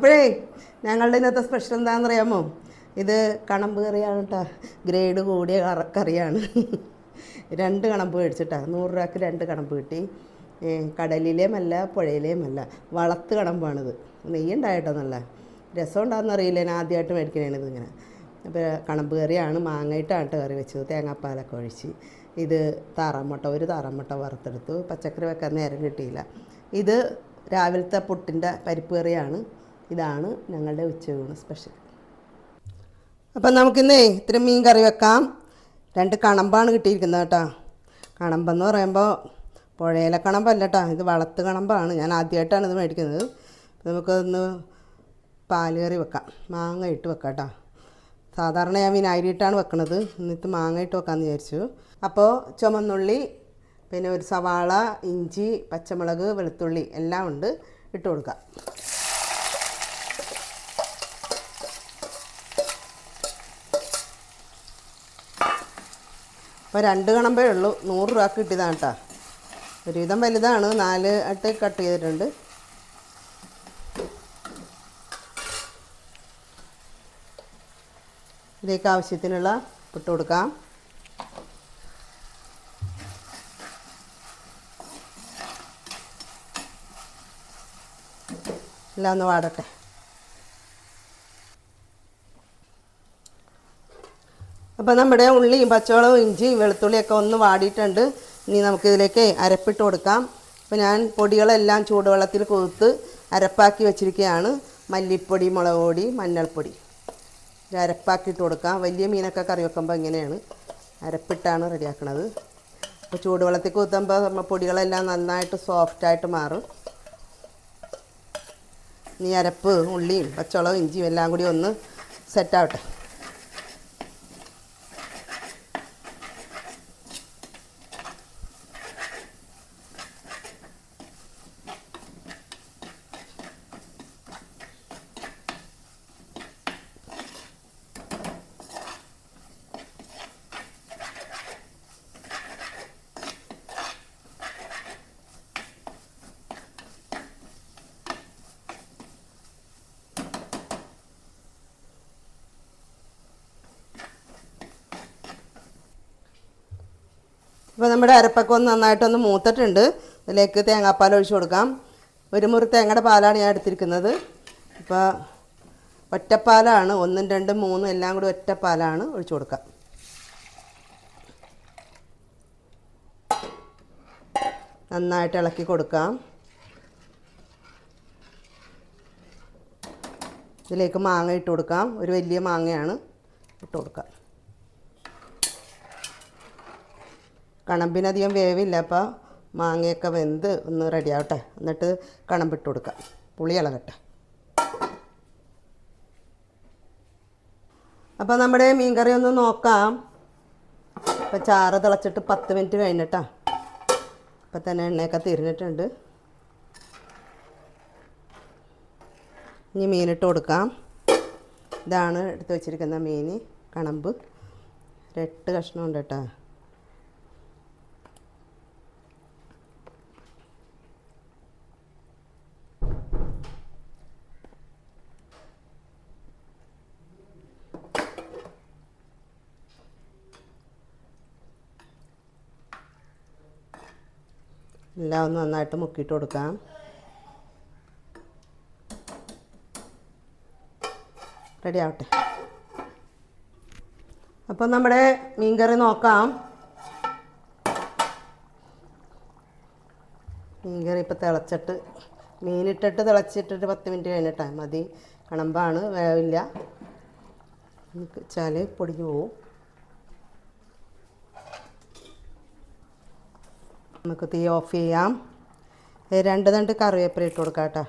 അപ്പോഴേ ഞങ്ങളുടെ ഇന്നത്തെ സ്പെഷ്യൽ എന്താണെന്ന് അറിയാമോ ഇത് കണമ്പ് കറിയാണ് കേട്ടോ. ഗ്രേഡ് കൂടിയ കറ കറിയാണ്. രണ്ട് കണമ്പ് മേടിച്ചിട്ടാ. നൂറ് രൂപയ്ക്ക് രണ്ട് കണമ്പ് കിട്ടി. കടലിലേമല്ല പുഴയിലേമല്ല വളത്ത് കണമ്പാണിത്. നെയ്യുണ്ടായിട്ടോ നല്ല. രസം ഉണ്ടാകുന്ന അറിയില്ല ഞാൻ ആദ്യമായിട്ട് മേടിക്കണേണിത് ഇങ്ങനെ. അപ്പോൾ കണമ്പ് കറിയാണ്. മാങ്ങയിട്ടാണ് കേട്ടോ കറി വെച്ചത്. തേങ്ങാപ്പാലൊക്കെ ഒഴിച്ച്. ഇത് താറാമുട്ട ഒരു താറാമുട്ട വറുത്തെടുത്തു. പച്ചക്കറി വെക്കാൻ നേരം കിട്ടിയില്ല. ഇത് രാവിലത്തെ പുട്ടിന്റെ പരിപ്പ് കറിയാണ്. ഇതാണ് ഞങ്ങളുടെ ഉച്ചയൂണ് സ്പെഷ്യൽ അപ്പം നമുക്കിന്നേ ഇത്തിരി മീൻ കറി വെക്കാം. രണ്ട് കണമ്പാണ് കിട്ടിയിരിക്കുന്നത് കേട്ടോ. കണമ്പെന്ന് പറയുമ്പോൾ പുഴയിലെ കണമ്പല്ല കേട്ടോ. ഇത് വളത്ത് കണമ്പാണ്. ഞാൻ ആദ്യമായിട്ടാണ് ഇത് മേടിക്കുന്നത്. നമുക്കൊന്ന് പാൽ കറി വെക്കാം. മാങ്ങ ഇട്ട് വെക്കാം കേട്ടോ. സാധാരണ ഞാൻ വിനാഗിരി ഇട്ടാണ് വെക്കണത്. എന്നിട്ട് മാങ്ങ ഇട്ട് വെക്കാമെന്ന് വിചാരിച്ചു. അപ്പോൾ ചുമന്നുള്ളി പിന്നെ ഒരു സവാള ഇഞ്ചി പച്ചമുളക് വെളുത്തുള്ളി എല്ലാം ഉണ്ട് ഇട്ട് കൊടുക്കാം. അപ്പോൾ രണ്ട് കണമ്പേ ഉള്ളൂ. നൂറ് രൂപ കിട്ടിയതാണ് കേട്ടോ ഒരുവിധം വലുതാണ്. നാല് ആയിട്ട് കട്ട് ചെയ്തിട്ടുണ്ട്. ഇതിലേക്ക് ആവശ്യത്തിനുള്ള ഇട്ട് കൊടുക്കാം. എല്ലാം ഒന്ന് വാടട്ടെ. അപ്പോൾ നമ്മുടെ ഉള്ളിയും പച്ചവളവും ഇഞ്ചിയും വെളുത്തുള്ളിയൊക്കെ ഒന്ന് വാടിയിട്ടുണ്ട്. ഇനി നമുക്കിതിലേക്ക് അരപ്പിട്ട് കൊടുക്കാം. അപ്പോൾ ഞാൻ പൊടികളെല്ലാം ചൂടുവെള്ളത്തിൽ കൊതുത്ത് അരപ്പാക്കി വെച്ചിരിക്കുകയാണ്. മല്ലിപ്പൊടി മുളക് പൊടി മഞ്ഞൾപ്പൊടി. അരപ്പാക്കിയിട്ട് കൊടുക്കാം. വലിയ മീനൊക്കെ കറി വെക്കുമ്പോൾ ഇങ്ങനെയാണ്. അരപ്പിട്ടാണ് റെഡിയാക്കുന്നത് അപ്പോൾ ചൂടുവെള്ളത്തിൽ കുത്തുമ്പോൾ നമ്മൾ പൊടികളെല്ലാം നന്നായിട്ട് സോഫ്റ്റായിട്ട് മാറും. ഇനി അരപ്പ് ഉള്ളിയും പച്ചവളവും ഇഞ്ചിയും എല്ലാം കൂടി ഒന്ന് സെറ്റാവട്ടെ ഇപ്പോൾ നമ്മുടെ അരപ്പൊക്കെ ഒന്ന് നന്നായിട്ടൊന്ന് മൂത്തിട്ടുണ്ട്. അതിലേക്ക് തേങ്ങാപ്പാൽ ഒഴിച്ചു കൊടുക്കാം. ഒരു മുറി തേങ്ങയുടെ പാലാണ് ഞാൻ എടുത്തിരിക്കുന്നത്. അപ്പോൾ ഒറ്റപ്പാലാണ് ഒന്നും രണ്ടും മൂന്നും എല്ലാം കൂടി ഒറ്റപ്പാലാണ് ഒഴിച്ചു കൊടുക്കാം. നന്നായിട്ട് ഇളക്കി കൊടുക്കാം. ഇതിലേക്ക് മാങ്ങ ഇട്ട് കൊടുക്കാം. ഒരു വലിയ മാങ്ങയാണ് ഇട്ട് കൊടുക്കാം. കണമ്പിനധികം വേവില്ല അപ്പോൾ മാങ്ങയൊക്കെ വെന്ത് ഒന്ന് റെഡി ആവട്ടെ എന്നിട്ട് കണമ്പിട്ട് കൊടുക്കാം. പുളി ഇളകട്ടെ. അപ്പോൾ നമ്മുടെ മീൻകറി ഒന്ന് നോക്കാം. ഇപ്പോൾ ചാറ് തിളച്ചിട്ട് പത്ത് മിനിറ്റ് കഴിഞ്ഞിട്ടാ. ഇപ്പം തന്നെ എണ്ണയൊക്കെ തിരിഞ്ഞിട്ടുണ്ട്. ഇനി മീനിട്ട് കൊടുക്കാം. ഇതാണ് എടുത്ത് വെച്ചിരിക്കുന്ന മീൻ കണമ്പ്. എട്ട് കഷ്ണം ഉണ്ട് കേട്ടോ. എല്ലാം ഒന്ന് നന്നായിട്ട് മുക്കിയിട്ട് കൊടുക്കാം. റെഡി ആവട്ടെ. അപ്പോൾ നമ്മുടെ മീൻകറി നോക്കാം. മീൻകറി ഇപ്പോൾ തിളച്ചിട്ട് മീനിട്ടിട്ട് തിളച്ചിട്ടിട്ട് പത്ത് മിനിറ്റ് കഴിഞ്ഞിട്ടാണ് മതി. കണമ്പാണ് വേവില്ല. വെച്ചാൽ പൊടിഞ്ഞു പോവും. നമുക്ക് തീ ഓഫ് ചെയ്യാം. രണ്ട് തണ്ട് കറിവേപ്പില ഇട്ട് കൊടുക്കാം കേട്ടോ.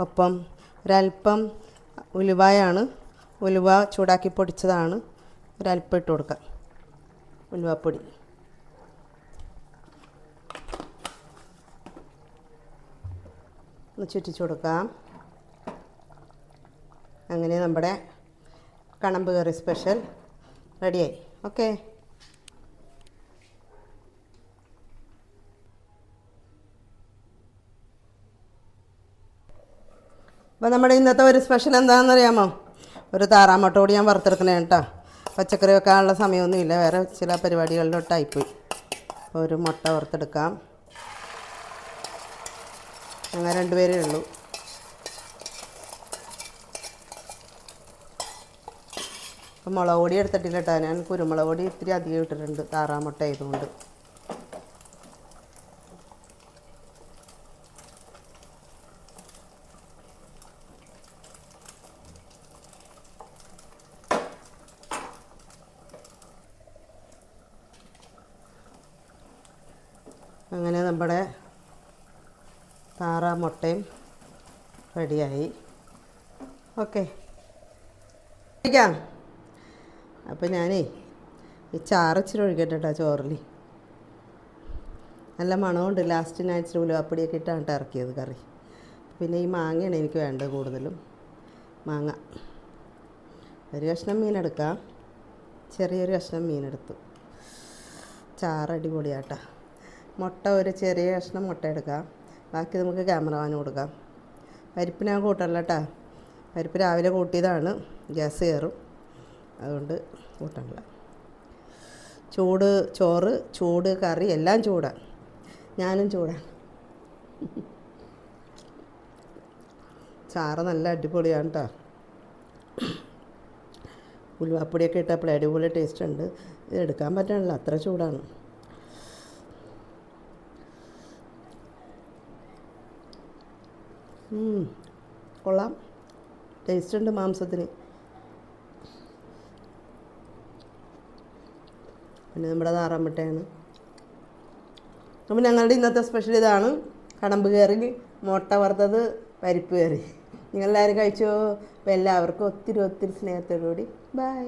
ഒപ്പം ഒരല്പം ഉലുവായാണ്. ഉലുവ ചൂടാക്കി പൊടിച്ചതാണ്. ഒരല്പം ഇട്ട് കൊടുക്കാം. ഉലുവപ്പൊടി. ഒന്ന് ചുറ്റിച്ചു കൊടുക്കാം. അങ്ങനെ നമ്മുടെ കണമ്പ് കറി സ്പെഷ്യൽ റെഡിയായി. ഓക്കേ. അപ്പോൾ നമ്മുടെ ഇന്നത്തെ ഒരു സ്പെഷ്യൽ എന്താണെന്ന് അറിയാമോ ഒരു താറാമുട്ട കൂടി ഞാൻ വറുത്തെടുക്കണേ കേട്ടോ. പച്ചക്കറി വെക്കാനുള്ള സമയമൊന്നുമില്ല. വേറെ ചില പരിപാടികളിലോട്ടായിപ്പോയി അപ്പോൾ ഒരു മുട്ട വറുത്തെടുക്കാം. അങ്ങനെ രണ്ടുപേരേ ഉള്ളൂ. അപ്പോൾ മുളക് പൊടി എടുത്തിട്ടില്ല കേട്ടോ. ഞാൻ കുരുമുളക് പൊടി ഇത്തിരി അധികം ഇട്ടിട്ടുണ്ട്. താറാമുട്ട ആയതുകൊണ്ട്. അങ്ങനെ നമ്മുടെ താറാ മുട്ടയും റെഡിയായി. ഓക്കെ. കഴിക്കാം. അപ്പോൾ ഞാനേ ഈ ചാറച്ചിരി ഒഴിക്കട്ടെ കേട്ടോ ചോറിൽ നല്ല മണമുണ്ട്. ലാസ്റ്റ് ഞാൻ ഇച്ചിരി ഉലുവാപ്പൊടിയൊക്കെ ഇട്ടാണ് ഇറക്കിയത് കറി. പിന്നെ ഈ മാങ്ങയാണ് എനിക്ക് വേണ്ടത് കൂടുതലും. മാങ്ങ. ഒരു കഷ്ണം മീനെടുക്കാം ചെറിയൊരു കഷ്ണം മീനെടുത്തു ചാറ് അടിപൊളിയാട്ടാ. മുട്ട ഒരു ചെറിയ കഷ്ണം മുട്ട എടുക്കാം ബാക്കി നമുക്ക് ക്യാമറമാന് കൊടുക്കാം. പരിപ്പ് ഞാൻ കൂട്ടല്ല കേട്ടാ പരിപ്പ് രാവിലെ കൂട്ടിയതാണ്. ഗ്യാസ് കയറും. അതുകൊണ്ട് കൂട്ടണ്ട ചൂട് ചോറ് ചൂട് കറി എല്ലാം ചൂടാണ് ഞാനും ചൂടാണ് ചാറ് നല്ല അടിപൊളിയാണ് കേട്ടോ ഉലുവാപ്പൊടിയൊക്കെ ഇട്ടപ്പോൾ അടിപൊളി ടേസ്റ്റ് ഉണ്ട്. ഇത് എടുക്കാൻ പറ്റണില്ല. അത്ര ചൂടാണ്. കൊള്ളാം. ടേസ്റ്റ് ഉണ്ട് മാംസത്തിന്. പിന്നെ നമ്മുടെ താറാമ്പട്ടയാണ് അപ്പം ഞങ്ങളുടെ ഇന്നത്തെ സ്പെഷ്യൽ ഇതാണ് കടമ്പ് കയറി മുട്ട വറുത്തത് പരിപ്പ് കയറി നിങ്ങളെല്ലാവരും കഴിച്ചോ? അപ്പോൾ എല്ലാവർക്കും ഒത്തിരി ഒത്തിരി സ്നേഹത്തോടുകൂടി. ബൈ